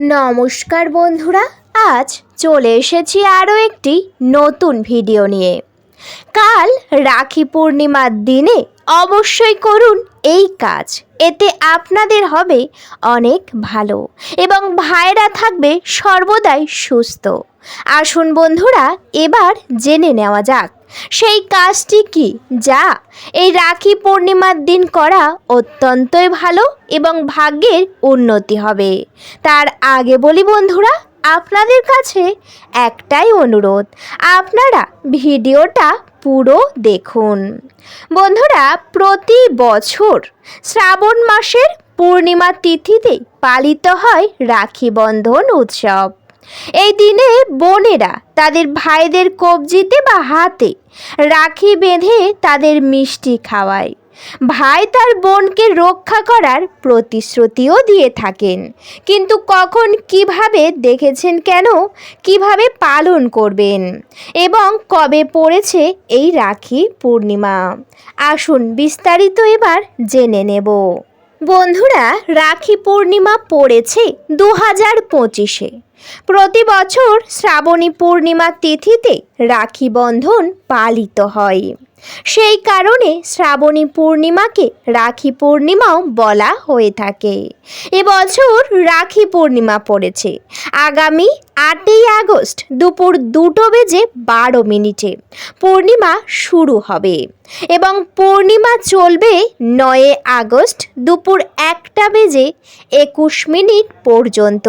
নমস্কার বন্ধুরা, আজ চলে এসেছি আরও একটি নতুন ভিডিও নিয়ে। কাল রাখি পূর্ণিমার দিনে অবশ্যই করুন এই কাজ, এতে আপনাদের হবে অনেক ভালো এবং ভাইরা থাকবে সর্বদাই সুস্থ। আসুন বন্ধুরা, এবার জেনে নেওয়া যাক সেই কাজটি কি? যা, এই রাখি পূর্ণিমার দিন করা অত্যন্তই ভালো এবং ভাগ্যের উন্নতি হবে। তার আগে বলি বন্ধুরা, আপনাদের কাছে একটাই অনুরোধ, আপনারা ভিডিওটা পুরো দেখুন। বন্ধুরা, প্রতি বছর শ্রাবণ মাসের পূর্ণিমা তিথিতে পালিত হয় রাখি বন্ধন উৎসব। এই দিনে বোনেরা তাদের ভাইদের কবজিতে বা হাতে রাখি বেঁধে তাদের মিষ্টি খাওয়ায়। ভাই তার বোনকে রক্ষা করার প্রতিশ্রুতিও দিয়ে থাকেন। কিন্তু কখন কীভাবে দেখেছেন কেন? কীভাবে পালন করবেন? এবং কবে পড়েছে এই রাখি পূর্ণিমা? আসুন বিস্তারিত এবার জেনে নেব। বন্ধুরা, রাখি পূর্ণিমা পড়েছে দু হাজার পঁচিশে। প্রতি বছর শ্রাবণী পূর্ণিমা তিথিতে রাখি বন্ধন পালিত হয়। সেই কারণে শ্রাবণী পূর্ণিমাকে রাখি পূর্ণিমাও বলা হয়ে থাকে। এবছর রাখি পূর্ণিমা পড়েছে। আগামী আটই আগস্ট দুপুর দুটো বেজে বারো মিনিটে পূর্ণিমা শুরু হবে এবং পূর্ণিমা চলবে নয়ে আগস্ট দুপুর একটা বেজে একুশ মিনিট পর্যন্ত।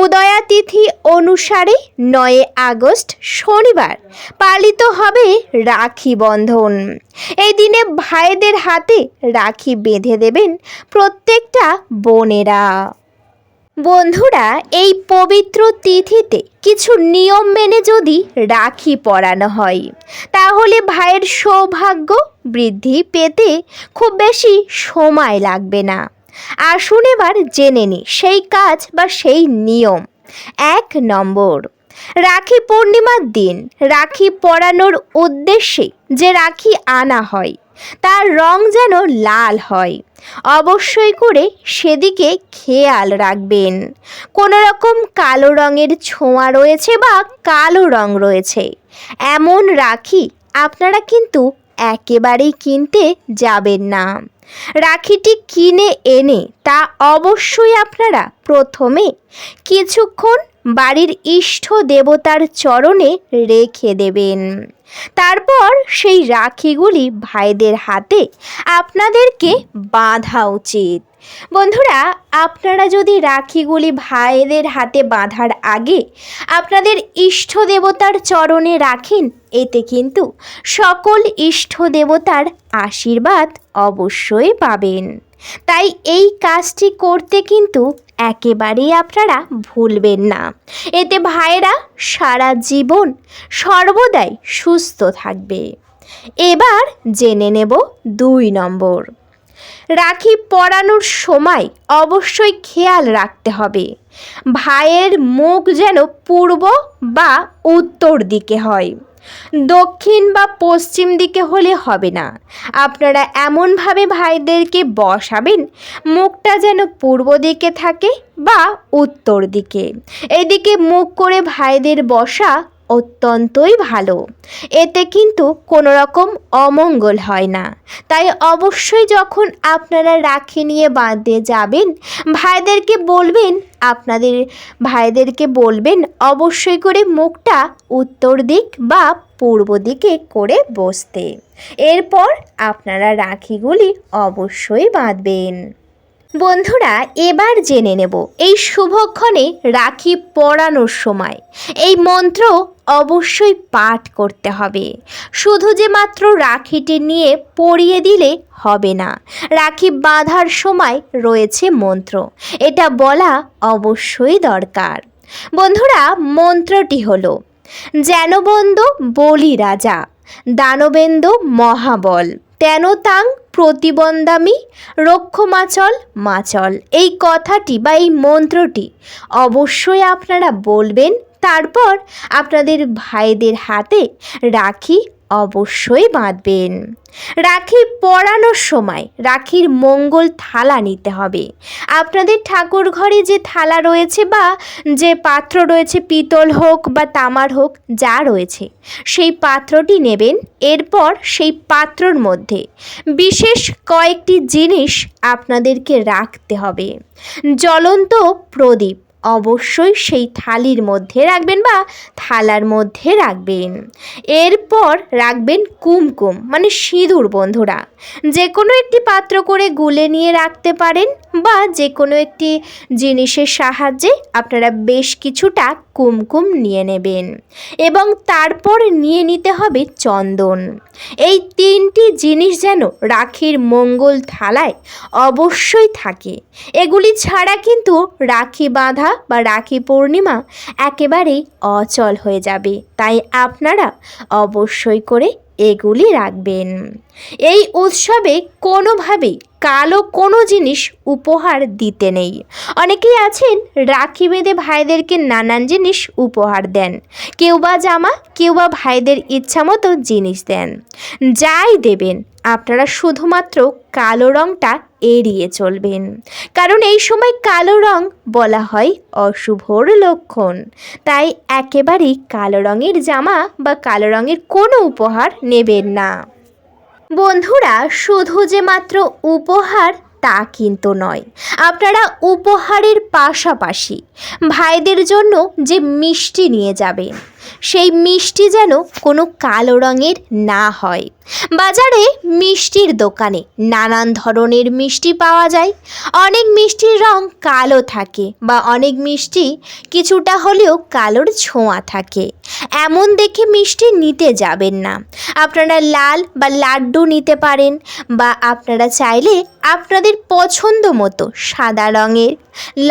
উদয়া তিথি অনুসারে নয় আগস্ট শনিবার পালিত হবে রাখি বন্ধন। এই দিনে ভাইদের হাতে রাখি বেঁধে দেবেন প্রত্যেকটা বোনেরা। বন্ধুরা, এই পবিত্র তিথিতে কিছু নিয়ম মেনে যদি রাখি পরানো হয়, তাহলে ভাইয়ের সৌভাগ্য বৃদ্ধি পেতে খুব বেশি সময় লাগবে না। আসুন এবার জেনে নি সেই কাজ বা সেই নিয়ম। এক নম্বর, রাখি পূর্ণিমার দিন রাখি পরানোর উদ্দেশ্যে যে রাখি আনা হয়, তার রং যেন লাল হয়। অবশ্যই করে সেদিকে খেয়াল রাখবেন। কোনো রকম কালো রঙের ছোঁয়া রয়েছে বা কালো রং রয়েছে। এমন রাখি আপনারা কিন্তু একেবারেই কিনতে যাবেন না। রাখিটি কিনে এনে তা অবশ্যই আপনারা প্রথমে কিছুক্ষণ বাড়ির ইষ্ট দেবতার চরণে রেখে দেবেন। তারপর সেই রাখিগুলি ভাইদের হাতে আপনাদেরকে বাঁধা উচিত। বন্ধুরা, আপনারা যদি রাখিগুলি ভাইদের হাতে বাঁধার আগে আপনাদের ইষ্ট দেবতার চরণে রাখেন, এতে কিন্তু সকল ইষ্ট দেবতার আশীর্বাদ অবশ্যই পাবেন। তাই এই কাজটি করতে কিন্তু একেবারেই আপনারা ভুলবেন না। এতে ভাইরা সারা জীবন সর্বদাই সুস্থ থাকবে। এবার জেনে নেব দুই নম্বর। রাখি পরানোর সময় অবশ্যই খেয়াল রাখতে হবে। ভাইয়ের মুখ যেন পূর্ব বা উত্তর দিকে হয়। দক্ষিণ বা পশ্চিম দিকে হলে হবে না। আপনারা এমনভাবে ভাইদেরকে বসাবেন, মুখটা যেন পূর্ব দিকে থাকে বা উত্তর দিকে। এদিকে মুখ করে ভাইদের বসা অত্যন্তই ভালো। এতে কিন্তু কোনো রকম অমঙ্গল হয় না। তাই অবশ্যই যখন আপনারা রাখি নিয়ে বাঁধতে যাবেন, ভাইদেরকে বলবেন, আপনাদের ভাইদেরকে বলবেন, অবশ্যই করে মুখটা উত্তর দিক বা পূর্ব দিকে করে বসতে। এরপর আপনারা রাখিগুলি অবশ্যই বাঁধবেন। বন্ধুরা, এবার জেনে নেব এই শুভক্ষণে রাখি পরানোর সময়। এই মন্ত্র অবশ্যই পাঠ করতে হবে। শুধু যে মাত্র রাখিটি নিয়ে পরিয়ে দিলে হবে না, রাখি বাঁধার সময় রয়েছে মন্ত্র। এটা বলা অবশ্যই দরকার। বন্ধুরা, মন্ত্রটি হলো, যেন বন্ধু বলি রাজা, দানবেন্দু মহাবল, তেন তাং প্রতিবন্দামি রক্ষমাচল, মাচল। এই কথাটি বা এই মন্ত্রটি অবশ্যই আপনারা বলবেন। তারপর আপনাদের ভাইদের হাতে রাখি অবশ্যই বাঁধবেন। রাখি পরানোর সময় রাখির মঙ্গল থালা নিতে হবে। আপনাদের ঠাকুর ঘরে যে থালা রয়েছে বা যে পাত্র রয়েছে, পিতল হোক বা তামার হোক, যা রয়েছে, সেই পাত্রটি নেবেন। এরপর সেই পাত্রর মধ্যে বিশেষ কয়েকটি জিনিস আপনাদেরকে রাখতে হবে। জ্বলন্ত প্রদীপ। অবশ্যই সেই থালির মধ্যে রাখবেন বা থালার মধ্যে রাখবেন। এরপর রাখবেন কুমকুম মানে সিঁদুর বন্ধুরা। যে কোনো একটি পাত্র করে গুলে নিয়ে রাখতে পারেন বা যে কোনো একটি জিনিসের সাহায্যে আপনারা বেশ কিছুটা কুমকুম নিয়ে নেবেন। এবং তারপর নিয়ে নিতে হবে চন্দন। এই তিনটি জিনিস যেন রাখির মঙ্গল থালায় অবশ্যই থাকে। এগুলি ছাড়া কিন্তু রাখি বাঁধা বা রাখি পূর্ণিমা একেবারেই অচল হয়ে যাবে। তাই আপনারা অবশ্যই করে এগুলি রাখবেন। এই উৎসবে কোনোভাবেই কালো কোনো জিনিস উপহার দিতে নেই। অনেকেই আছেন রাখি বেঁধে ভাইদেরকে নানান জিনিস উপহার দেন। কেউ বা জামা, কেউ বা ভাইদের ইচ্ছা মতো জিনিস দেন। যাই দেবেন, আপনারা শুধুমাত্র কালো রঙটা এড়িয়ে চলবেন। কারণ এই সময় কালো রং বলা হয় অশুভর লক্ষণ। তাই একেবারেই কালো রঙের জামা বা কালো রঙের কোনো উপহার নেবেন না। বন্ধুরা, শুধু যে মাত্র উপহার তা কিন্তু নয়। আপনারা উপহারের পাশাপাশি ভাইদের জন্য যে মিষ্টি নিয়ে যাবেন। সেই মিষ্টি যেন কোনো কালো রঙের না হয়। বাজারে মিষ্টির দোকানে নানান ধরনের মিষ্টি পাওয়া যায়। অনেক মিষ্টির রং কালো থাকে বা অনেক মিষ্টি কিছুটা হলেও কালোর ছোঁয়া থাকে। এমন দেখে মিষ্টি নিতে যাবেন না। আপনারা লাল বা লাড্ডু নিতে পারেন বা আপনারা চাইলে আপনাদের পছন্দ মতো সাদা রঙের,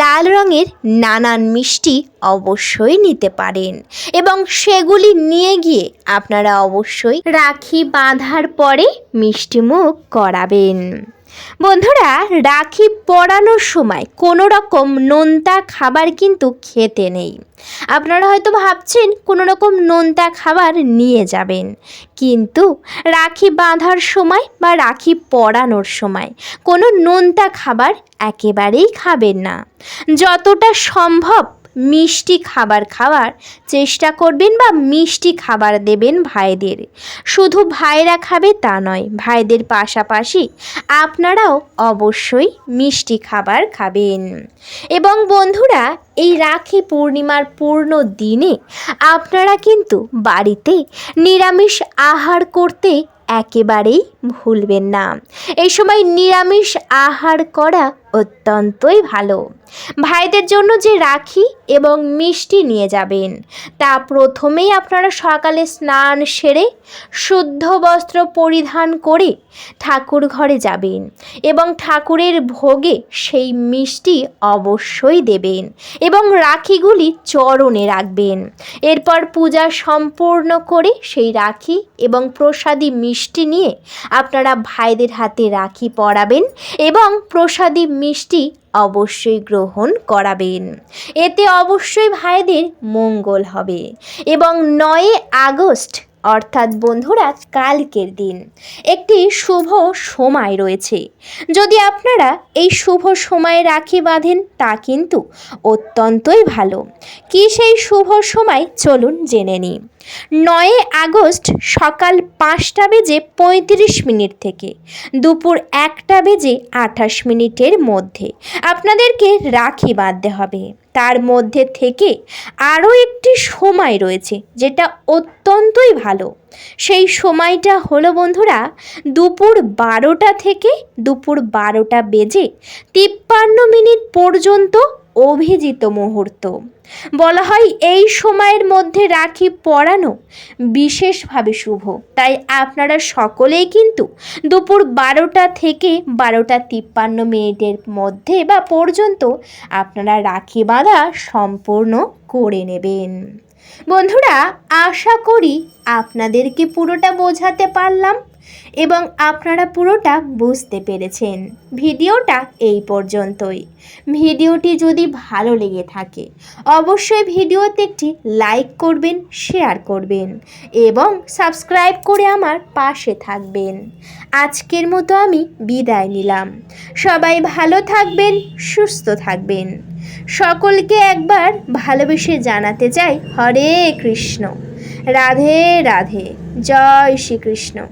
লাল রঙের নানান মিষ্টি অবশ্যই নিতে পারেন এবং সেগুলি নিয়ে গিয়ে আপনারা অবশ্যই রাখি বাঁধার পরে মিষ্টিমুখ করাবেন। বন্ধুরা, রাখি পরানোর সময় কোনো রকম নোনতা খাবার কিন্তু খেতে নেই। আপনারা হয়তো ভাবছেন, কোনো রকম নোনতা খাবার নিয়ে যাবেন। কিন্তু রাখি বাঁধার সময় বা রাখি পরানোর সময় কোনো নোনতা খাবার একেবারেই খাবেন না। যতটা সম্ভব মিষ্টি খাবার খাওয়ার চেষ্টা করবেন বা মিষ্টি খাবার দেবেন ভাইদের। শুধু ভাইরা খাবে তা নয়, ভাইদের পাশাপাশি আপনারাও অবশ্যই মিষ্টি খাবার খাবেন। এবং বন্ধুরা, এই রাখি পূর্ণিমার পূর্ণ দিনে আপনারা কিন্তু বাড়িতে নিরামিষ আহার করতে একেবারেই ভুলবেন না। এই সময় নিরামিষ আহার করা অত্যন্তই ভালো। ভাইদের জন্য যে রাখি এবং মিষ্টি নিয়ে যাবেন, তা প্রথমেই আপনারা সকালে স্নান সেরে, শুদ্ধ বস্ত্র পরিধান করে ঠাকুর ঘরে যাবেন এবং ঠাকুরের ভোগে সেই মিষ্টি অবশ্যই দেবেন এবং রাখিগুলি চরণে রাখবেন। এরপর পূজা সম্পূর্ণ করে সেই রাখি এবং প্রসাদী মিষ্টি নিয়ে আপনারা ভাইদের হাতে রাখি পরাবেন এবং প্রসাদী মিষ্টি অবশ্যই গ্রহণ করাবেন। এতে অবশ্যই ভাইদের মঙ্গল হবে এবং নয় আগস্ট, অর্থাৎ বন্ধুরা, কালকের দিন। একটি শুভ সময় রয়েছে। যদি আপনারা এই শুভ সময়ে রাখি বাঁধেন, তা কিন্তু অত্যন্তই ভালো। কি সেই শুভ সময়? চলুন জেনে নিই। নয় আগস্ট সকাল পাঁচটা বেজে পঁয়ত্রিশ মিনিট থেকে, দুপুর একটা বেজে আঠাশ মিনিটের মধ্যে। আপনাদেরকে রাখি বাঁধতে হবে। তার মধ্যে থেকে আরও একটি সময় রয়েছে যেটা অত্যন্তই ভালো। সেই সময়টা হলো বন্ধুরা দুপুর বারোটা থেকে দুপুর বারোটা বেজে তিপ্পান্ন মিনিট পর্যন্ত অভিজিত মুহূর্ত। বলা হয়, এই সময়ের মধ্যে রাখি পরানো বিশেষভাবে শুভ। তাই আপনারা সকলেই কিন্তু দুপুর বারোটা থেকে বারোটা তিপ্পান্ন মিনিটের মধ্যে বা পর্যন্ত আপনারা রাখি বাঁধা সম্পূর্ণ করে নেবেন। বন্ধুরা, আশা করি আপনাদেরকে পুরোটা বোঝাতে পারলাম। এবং আপনারা পুরোটা বুঝতে পেরেছেন। ভিডিওটা এই পর্যন্তই। ভিডিওটি যদি ভালো লেগে থাকে, অবশ্যই ভিডিওতে একটি লাইক করবেন, শেয়ার করবেন এবং সাবস্ক্রাইব করে আমার পাশে থাকবেন। আজকের মতো আমি বিদায় নিলাম। সবাই ভালো থাকবেন, সুস্থ থাকবেন। সকলকে একবার ভালোবেসে জানাতে চাই হরে কৃষ্ণ। রাধে রাধে। জয় শ্রীকৃষ্ণ।